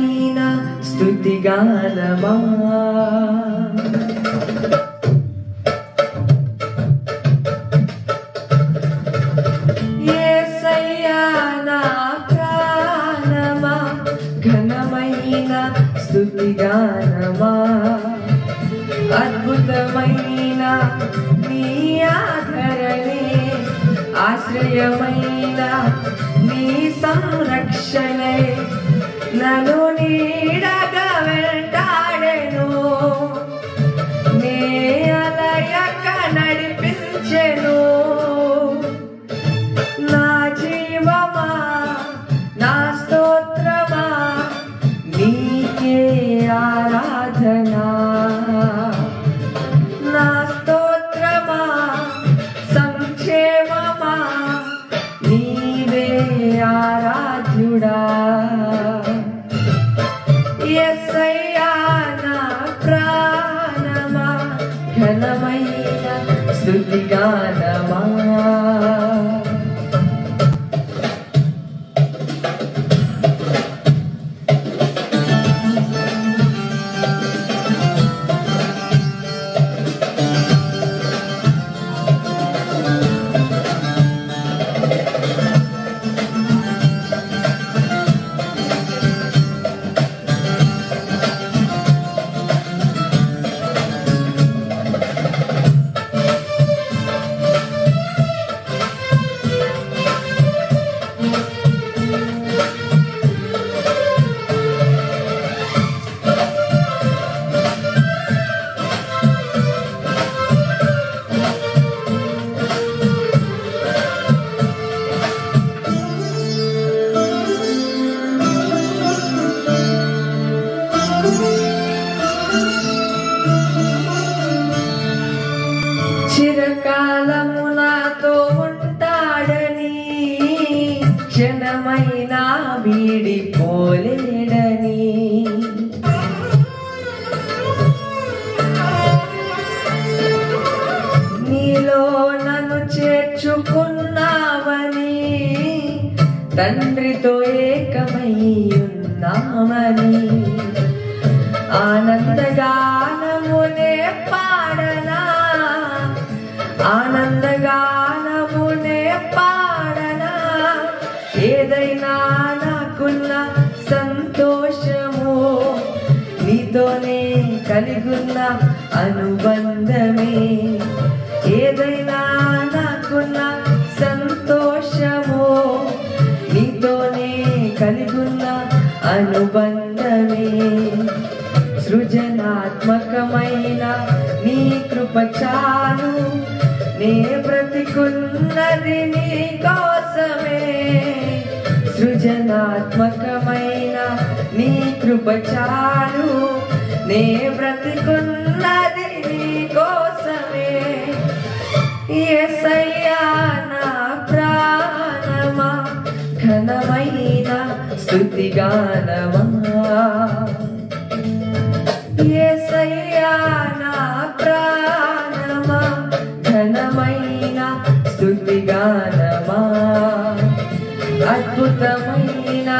ఘనమైన స్తుతిగానమా యేసయ్యా అద్భుతమైన నీ ఆధరణే ఆశ్రయమైన నీ సంరక్షణే. నలో だ。చేర్చుకున్నావని తండ్రితో ఏకమై ఉన్నామని ఆనందగానమునే పాడనా? ఆనందగానమునే పాడనా? ఏదైనా నాకున్న సంతోషము నీతోనే కలిగున్న అనుబంధమే. ఏదైనా నాకున్న సంతోషము నీతోనే కలిగున్న అనుబంధమే. సృజనాత్మకమైన నీ కృపచాలు నే బ్రతికున్నది నీ కోసమే. సృజనాత్మకమైన నీ కృపచాలు నే బ్రతికున్నది నీ కోసం యేసయ్యా నా ప్రాణమా ఘనమైన స్తుతిగానమా యేసయ్యా నా ప్రాణమా ఘనమైన స్తుతిగానమా అద్భుతమైన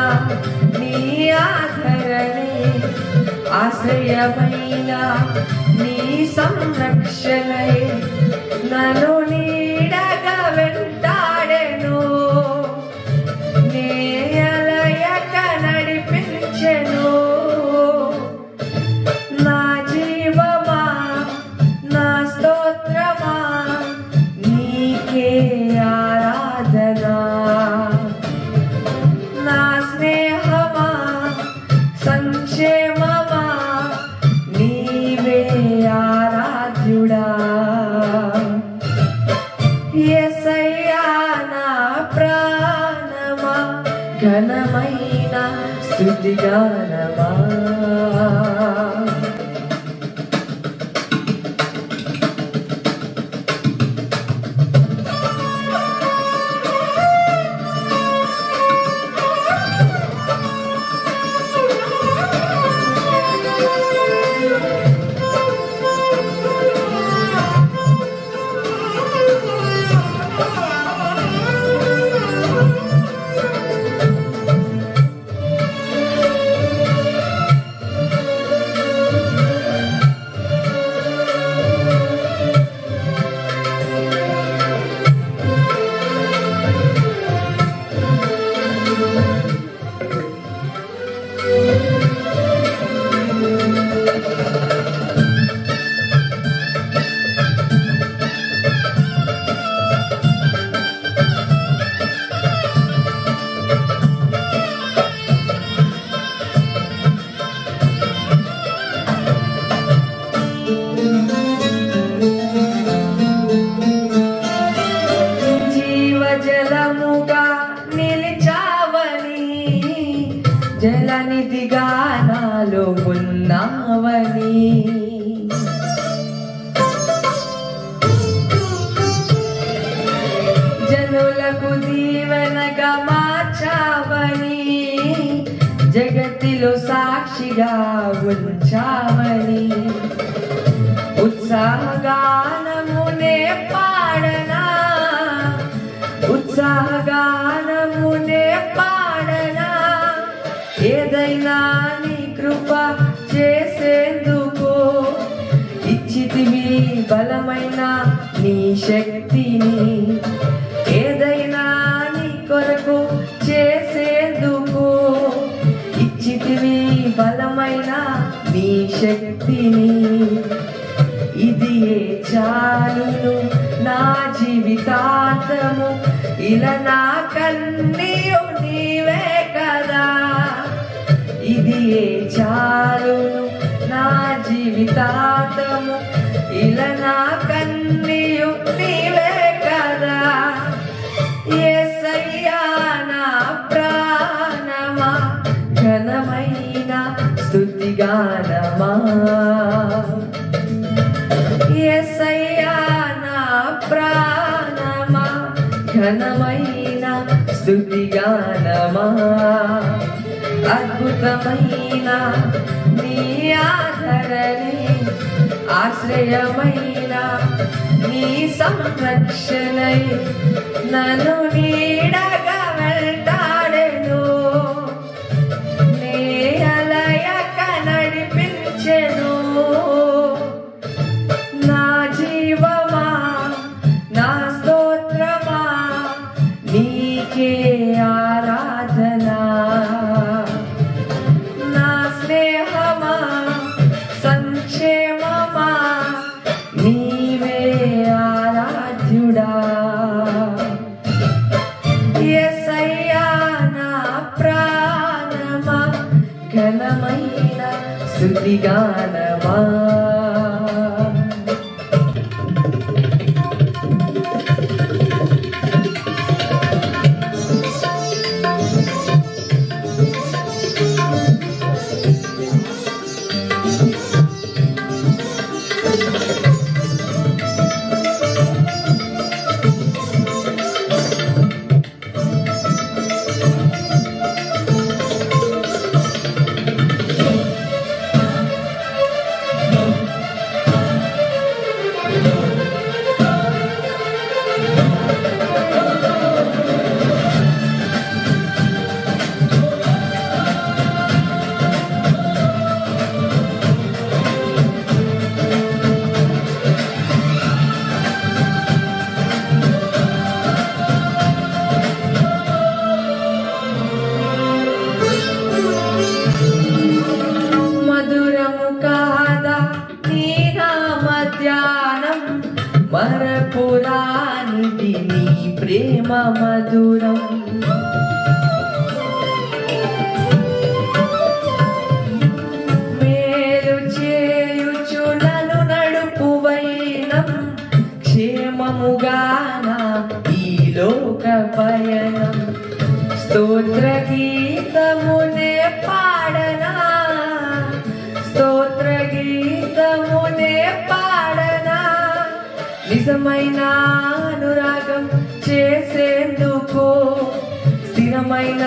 నీ ఆదరణే ఆశ్రయమైన నీ సంరక్షణే నన్ను నీడగా వెంటాడెను. నేయలయక నడిపించెను. నా జీవమా నా స్తోత్రమా నీకే స్థుతిగానమా జగతిలో సాక్షిగా ఉంచామని. ఉత్సాహగానమునే పాడనా. ఉత్సాహగానమునే పాడనా. ఏదైనా నీ కృప చేసేందుకు. ఇచ్చితివి బలమైన నీ శక్తిని. బలమైన నీ శక్తిని. ఇది ఏ చాలును? నా జీవితాంతము ఇలా నా కన్నీయు నీవే కదా. ఇది ఏ చాలును? నా జీవితాంతము ఇలా నా గానమా ఎసయ్యా నా ప్రాణమా? ఘనమైన స్థుతి గానమా? అద్భుతమైన నీ ఆదరణే ఆశ్రయమైన నీ సంరక్షణై. నన్ను నీడా స్థుతిగానమా చేసేందుకు. స్థిరమైన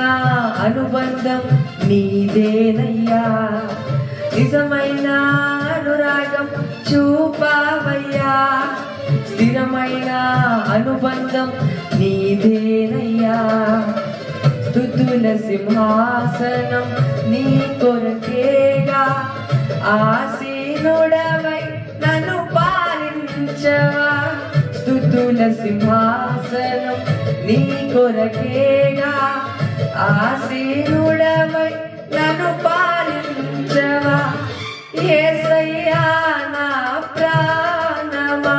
అనుబంధం నీదేనయ్యా. నిజమైన అనురాగం చూపావయ్యా. స్థిరమైన అనుబంధం నీదేనయ్యా. స్థుతుల సింహాసనం నీ కొరకేగా. ఆసీనుడవై నన్ను పాలించవా. స్థుతుల సింహాసనం నీ కొరకేగా ఆసీనుడవై నన్ను పాలించవా? యేసయ్యా నా ప్రాణమా?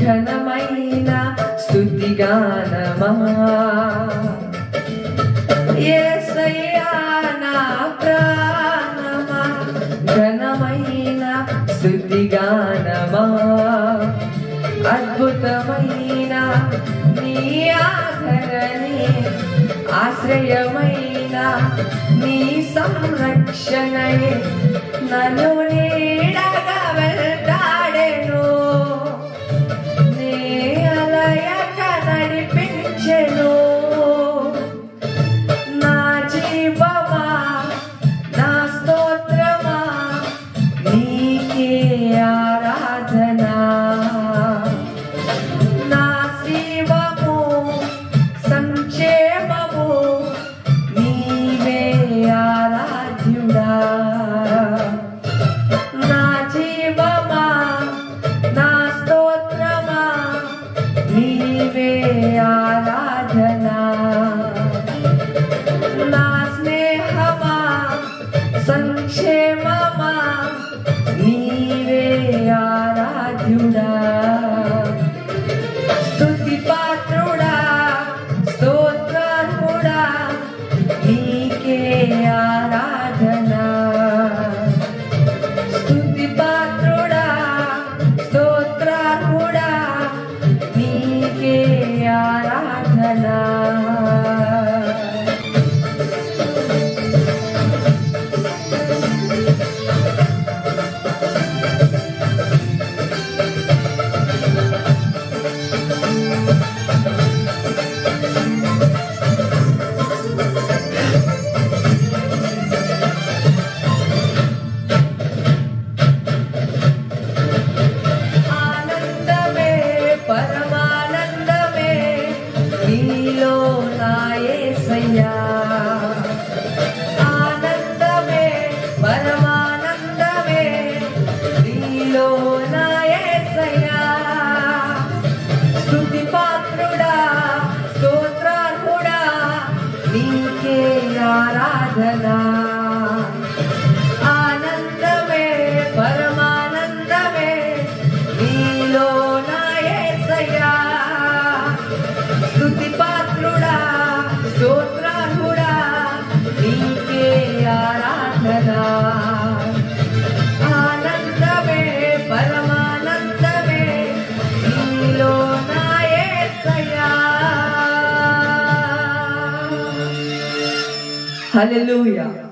ఘనమైన స్థుతిగానమా యేసయ్యా నా ప్రాణమా? ఘనమైన స్థుతిగానమా అద్భుతమైన నీ ఆదరణే ఆశ్రయమైన నీ సంరక్షణయే నన్ను నీడా సంక్షేమమా? నీ నీలో నా సయ్యా Hallelujah.